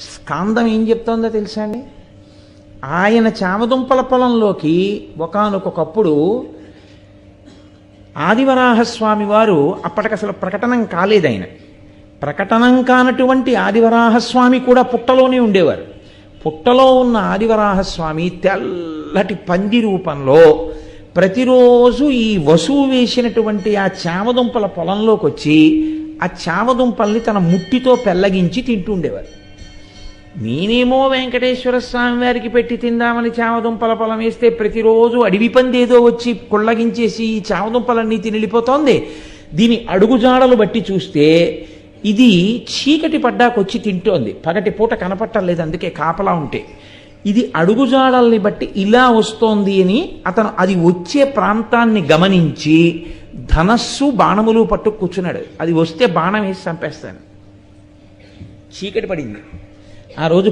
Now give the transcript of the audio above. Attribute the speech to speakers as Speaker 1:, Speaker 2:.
Speaker 1: స్కాందం ఏం చెప్తోందో తెలుసా అండి? ఆయన చామదుంపల పొలంలోకి ఒకానొకప్పుడు ఆదివరాహస్వామి వారు అప్పటికి అసలు ప్రకటనం కాలేదు ఆయన. ప్రకటనం కానటువంటి ఆదివరాహస్వామి కూడా పుట్టలోనే ఉండేవారు. పుట్టలో ఉన్న ఆదివరాహస్వామి తెల్లటి పంది రూపంలో ప్రతిరోజు ఈ వసువు వేసినటువంటి ఆ చామదుంపల పొలంలోకి వచ్చి ఆ చామదుంపల్ని తన ముట్టితో పెల్లగించి తింటూ ఉండేవారు. నేనేమో వెంకటేశ్వర స్వామి వారికి పెట్టి తిందామని చామదుంపల పొలం వేస్తే ప్రతిరోజు అడవి పంది ఏదో వచ్చి కుళ్ళగించేసి ఈ చామదుంపలన్నీ తినిలిపోతోంది దీని అడుగుజాడలు బట్టి చూస్తే ఇది చీకటి పడ్డాకొచ్చి తింటోంది. పగటి పూట కనపట్టలేదు అందుకే కాపలా ఉంటే. ఇది అడుగుజాడల్ని బట్టి ఇలా వస్తోంది అని అతను అది వచ్చే ప్రాంతాన్ని గమనించి ధనస్సు బాణములు పట్టు కూర్చున్నాడు. అది వస్తే బాణం వేసి చంపేస్తాను. చీకటి పడింది. ఆ రోజు